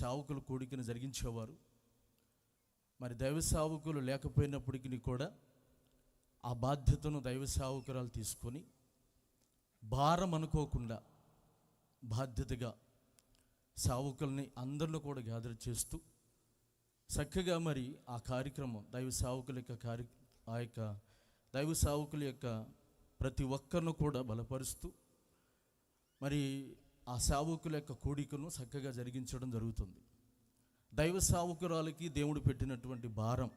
సేవకుల కూడికను జరిగించేవారు. మరి దైవ సేవకులు లేకపోయినప్పటికీ కూడా ఆ బాధ్యతను దైవ సేవకురాలు తీసుకొని భారం అనుకోకుండా బాధ్యతగా సేవకుల్ని అందరిలో కూడా గ్యాదర్ చేస్తూ చక్కగా మరి ఆ కార్యక్రమం దైవ సేవకుల యొక్క కార్య ఆ యొక్క దైవ సేవకుల యొక్క ప్రతి ఒక్కరిని కూడా బలపరుస్తూ మరి ఆ సేవకుల యొక్క కూడికను చక్కగా జరిగించడం జరుగుతుంది. దైవ సేవకురాలకి దేవుడు పెట్టినటువంటి భారం.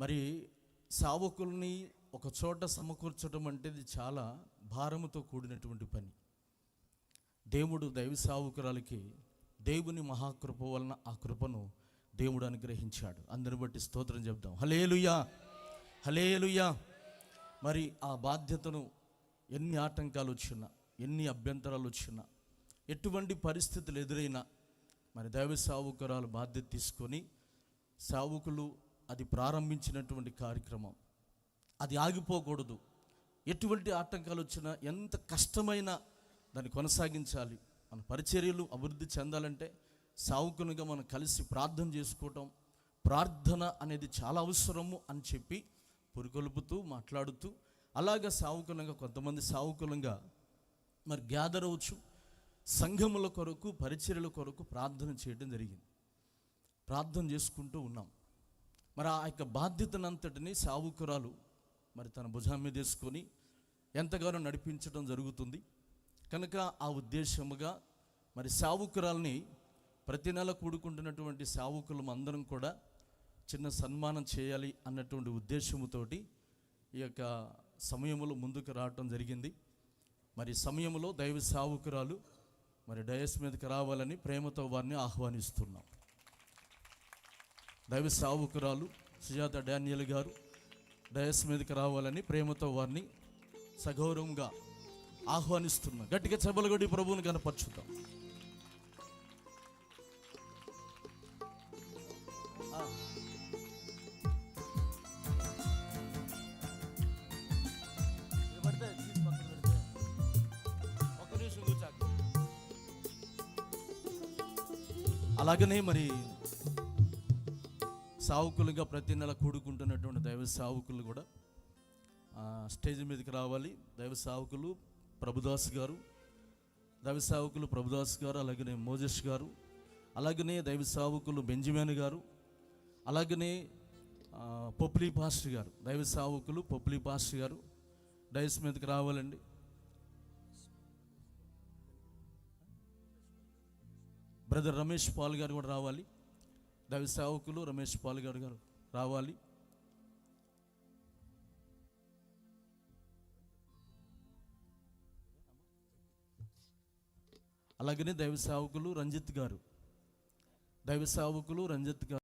మరి సేవకుల్ని ఒక చోట సమకూర్చడం అంటే ఇది చాలా భారముతో కూడినటువంటి పని. దేవుడు దైవ సేవకురాలకి దేవుని మహాకృప వలన ఆ కృపను దేవుడు అనుగ్రహించాడు. అందరిని బట్టి స్తోత్రం చెప్దాం. హలేలుయా హలేలుయా మరి ఆ బాధ్యతను ఎన్ని ఆటంకాలు వచ్చినా ఎన్ని అభ్యంతరాలు వచ్చినా ఎటువంటి పరిస్థితులు ఎదురైనా మరి దైవ సావుకరాలు బాధ్యత తీసుకొని సావుకులు అది ప్రారంభించినటువంటి కార్యక్రమం. అది ఆగిపోకూడదు. ఎటువంటి ఆటంకాలు వచ్చినా ఎంత కష్టమైన దాన్ని కొనసాగించాలి. మన పరిచర్యలు అభివృద్ధి చెందాలంటే సావుకునిగా మనం కలిసి ప్రార్థన చేసుకోవటం ప్రార్థన అనేది చాలా అవసరము అని చెప్పి పురికొల్పుతూ మాట్లాడుతూ అలాగ సావుకులంగా కొంతమంది సావుకులంగా మరి గ్యాదర్ అవచ్చు సంఘముల కొరకు పరిచర్యల కొరకు ప్రార్థన చేయడం జరిగింది. ప్రార్థన చేసుకుంటూ ఉన్నాం. మరి ఆ యొక్క బాధ్యతనంతటిని సావుకురాలు మరి తన భుజం మీద వేసుకొని ఎంతగానో నడిపించడం జరుగుతుంది. కనుక ఆ ఉద్దేశముగా మరి సావుకురాల్ని ప్రతి నెల కూడుకుంటున్నటువంటి సావుకులం అందరం కూడా చిన్న సన్మానం చేయాలి అన్నటువంటి ఉద్దేశముతోటి ఈ యొక్క సమయంలో ముందుకు రావటం జరిగింది. మరి సమయంలో దైవ సావుకురాలు మరి డయస్ మీదకి రావాలని ప్రేమతో వారిని ఆహ్వానిస్తున్నాం. దైవ సావుకురాలు సుజాత డానియల్ గారు డయస్ మీదకి రావాలని ప్రేమతో వారిని సగౌరవంగా ఆహ్వానిస్తున్నాం. గట్టిగా చెబలగొడి ప్రభువుని కనపరుచుతాం అలాగనే మరి సావుకులుగా ప్రతి నెల కూడుకుంటున్నటువంటి దైవ సావుకులు కూడా స్టేజ్ మీదకి రావాలి. దైవ సావుకులు ప్రభుదాస్ గారు దైవ సావుకులు ప్రభుదాస్ గారు అలాగనే మోజస్ గారు అలాగనే దైవ సావుకులు బెంజమిన్ గారు అలాగనే పొప్లీ పాస్టర్ గారు దైవ సావుకులు పొప్లీ పాస్టర్ గారు డైస్ మీదకి రావాలండి. బ్రదర్ రమేష్ పాల్ గారు కూడా రావాలి. దైవ సేవకులు రమేష్ పాల్ గారు గారు రావాలి. అలాగనే దైవ సేవకులు రంజిత్ గారు. దైవ సేవకులు రంజిత్ గారు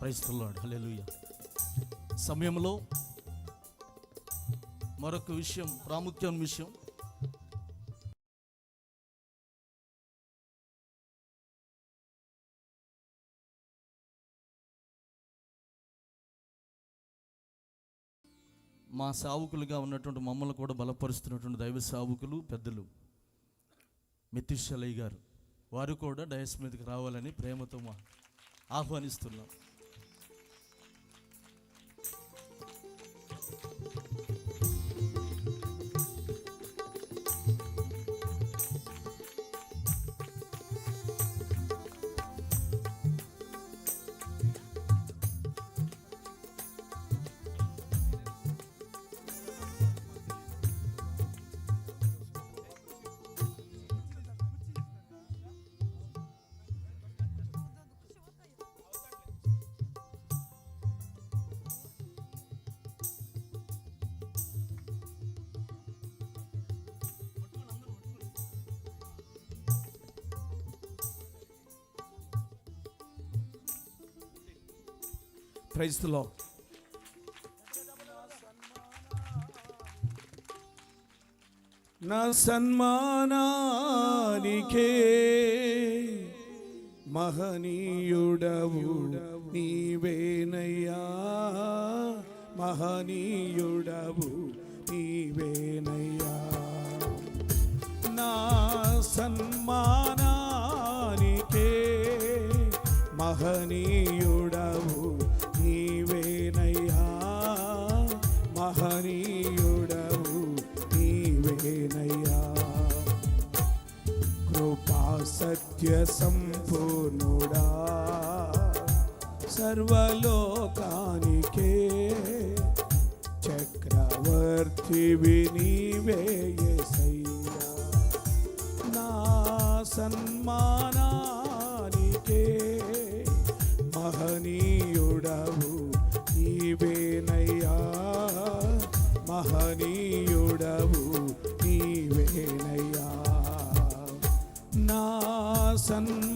ప్రైస్తున్నాడు హల్లెలూయా. సమయంలో మరొక విషయం ప్రాముఖ్యం విషయం. మా సావుకులుగా ఉన్నటువంటి మమ్మల్ని కూడా బలపరుస్తున్నటువంటి దైవ సావుకులు పెద్దలు. మితిశలయ్య గారు. వారు కూడా డయస్ మీదకి రావాలని ప్రేమతో మా ఆహ్వానిస్తున్నాం. ప్రైజ్లో నా సన్మానానికే మహనీయుడవు నీవేనయ్యా. మహనీయుడవు నీవేనయ్యా. నా సన్మానానికే మహనీయుడు మహనీయుడవు నీవేనయ్యా. కృపా సత్య సంపూర్ణుడా. సర్వలోకానికే చక్రవర్తి నీవే యేసయ్యా. నా సన్మానా సన్మానానికే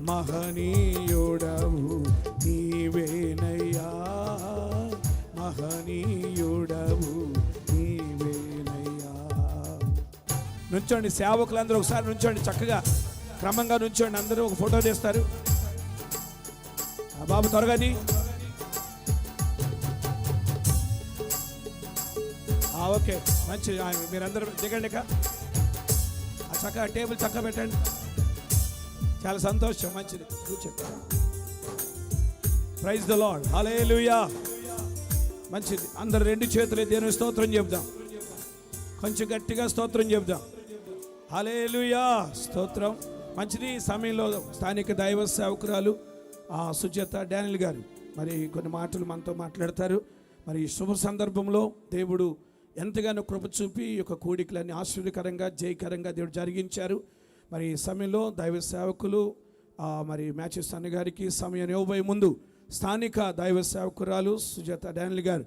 మహనీయుడవు నీవేనయ్యా. మహనీయుడవు నీవేనయ్యా. నుంచోండి సేవకులందరూ ఒకసారి నుంచోండి చక్కగా. క్రమంగా నుంచోండి అందరూ ఒక ఫోటో తీస్తారు. బాబు త్వరగాది ఓకే. మంచి మీరందరూ దిగండి ఇక చక్కగా టేబుల్ చక్కగా పెట్టండి. చాలా సంతోషం మంచిది. కూర్చోండి ప్రైజ్ ద లాడ్ హల్లెలూయా మంచిది. అందరు రెండు చేతులు దేని స్తోత్రం చెప్దాం కొంచెం గట్టిగా స్తోత్రం చెప్దాం హలేలుయా స్తోత్రం. మంచిది. సమయంలో స్థానిక దైవ సేవకురాలు ఆ సుజాత డానిల్ గారు. మరి కొన్ని మాటలు మనతో మాట్లాడతారు. మరి శుభ సందర్భంలో దేవుడు ఎంతగానో కృప చూపి ఈ యొక్క కూడికలన్నీ ఆశ్చర్యకరంగా జయకరంగా దేవుడు జరిగించారు. మరి ఈ సమయంలో దైవ సేవకులు మరి మ్యాచెస్ అన్న గారికి సమయం ఇవ్వబోయే ముందు స్థానిక దైవ సేవకురాలు సుజాత డానిల్ గారు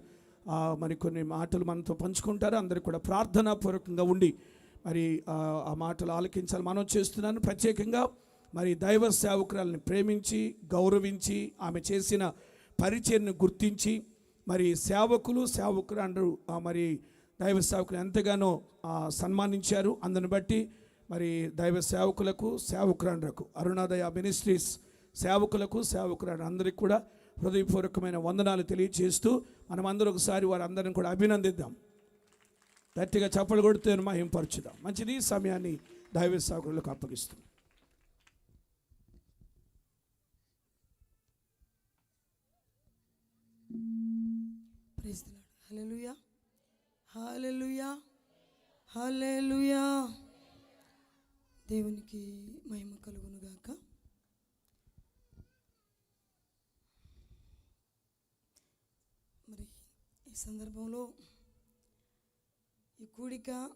మరి కొన్ని మాటలు మనతో పంచుకుంటారు. అందరికి కూడా ప్రార్థనాపూర్వకంగా ఉండి మరి ఆ, మాటలు ఆలకించాలి మనం చేస్తున్నాను. ప్రత్యేకంగా మరి దైవ సేవకురాలని ప్రేమించి గౌరవించి ఆమె చేసిన పరిచయను గుర్తించి మరి సేవకులు సేవకులు అందరూ మరి దైవ సేవకులు ఎంతగానో సన్మానించారు. అందుని బట్టి మరి దైవ సేవకులకు సేవకురాండ్రకు అరుణాదయ మినిస్ట్రీస్ సేవకులకు సేవకురాండ్రు అందరికీ కూడా హృదయపూర్వకమైన వందనాలు తెలియజేస్తూ మనం అందరూ ఒకసారి వారందరిని కూడా అభినందిద్దాం. గట్టిగా చప్పలు కొడుతూ మహింపరచుదాం. మంచిది సమయాన్ని దైవ సేవకులకు అప్పగిస్తుంది. Praise the hallelujah. హాలెలుయా. దేవునికి మహిమ కలుగునుగాక మరి ఈ సందర్భంలో ఈ కూడిక